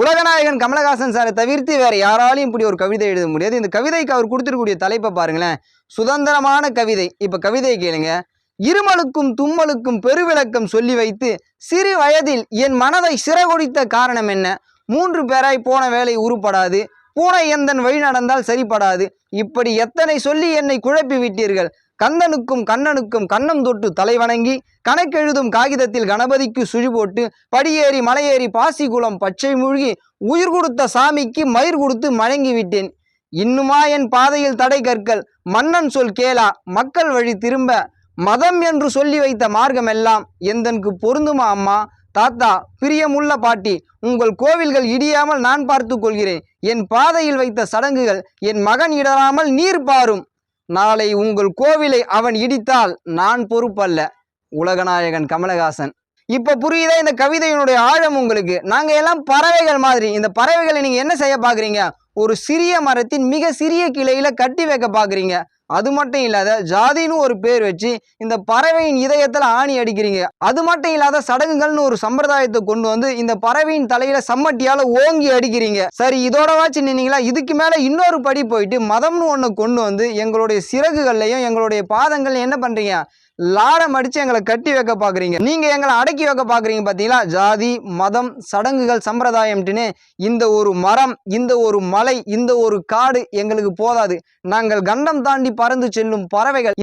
உலகநாயகன் கமலஹாசன் சாரை தவிர்த்து வேறு யாராலையும் இப்படி ஒரு கவிதை எழுத முடியாது. இந்த கவிதைக்கு அவர் கொடுத்துருக்கூடிய தலைப்பை பாருங்களேன். சுதந்திரமான கவிதை. இப்போ கவிதையை கேளுங்க. இருமலுக்கும் தும்மலுக்கும் பெருவிளக்கம் சொல்லி வைத்து சிறு வயதில் என் மனதை சிறகொடித்த காரணம் என்ன? மூன்று பேராய் போன வேலை உருப்படாது. பூனை எந்தன் வழி நடந்தால் சரிப்படாது. இப்படி எத்தனை சொல்லி என்னை குழப்பி விட்டீர்கள்? கந்தனுக்கும் கண்ணனுக்கும் கண்ணம் தொட்டு தலைவணங்கி கணக்கெழுதும் காகிதத்தில் கணபதிக்கு சுழி போட்டு படியேறி மலையேறி பாசிக்குளம் பச்சை மூழ்கி உயிர் கொடுத்த சாமிக்கு மயிர் கொடுத்து மழங்கி விட்டேன். இன்னுமா என் பாதையில் தடை கற்கள்? மன்னன் சொல் கேளா மக்கள் வழி திரும்ப. மதம் என்று சொல்லி வைத்த மார்க்கமெல்லாம் எந்தனுக்கு பொருந்துமா அம்மா? தாத்தா பிரியமுள்ள பாட்டி உங்கள் கோவில்கள் இடியாமல் நான் பார்த்து கொள்கிறேன். என் பாதையில் வைத்த சடங்குகள் என் மகன் இடராமல் நீர் பாரும். நாளை உங்கள் கோவிலை அவன் இடித்தால் நான் பொறுப்பல்ல. உலகநாயகன் கமலஹாசன். இப்போ புரியுதா? இந்த கவிதையினுடைய ஆழம் உங்களுக்கு. நாங்கள் எல்லாம் பறவைகள் மாதிரி. இந்த பறவைகளை நீங்கள் என்ன செய்ய பார்க்குறீங்க? ஒரு சிறிய மரத்தின் மிக சிறிய கிளையில் கட்டி வைக்க பார்க்குறீங்க. அது மட்டும் இல்லாத ஜாதின்னு ஒரு பேர் வச்சு இந்த பறவையின் இதயத்தில் ஆணி அடிக்கிறீங்க. அது மட்டும் இல்லாத சடங்குகள்னு ஒரு சம்பிரதாயத்தை கொண்டு வந்து இந்த பறவையின் தலையில சம்மட்டியால ஓங்கி அடிக்கிறீங்க. சரி இதோட வாச்சு நின்னீங்களா? இதுக்கு மேல இன்னொரு படி போயிட்டு மதம்னு ஒன்று கொண்டு வந்து எங்களுடைய சிறகுகள்லையும் எங்களுடைய பாதங்கள் என்ன பண்றீங்க? லாடம் அடிச்சு எங்களை கட்டி வைக்க பாக்குறீங்க. நீங்க எங்களை அடக்கி வைக்க பாக்குறீங்க பார்த்தீங்களா ஜாதி மதம் சடங்குகள் சம்பிரதாயம்ட்டுன்னு இந்த ஒரு மரம் இந்த ஒரு மலை இந்த ஒரு காடு எங்களுக்கு போதாது. நாங்கள் கண்டம் தாண்டி பறந்து செல்லும் பறவைகள்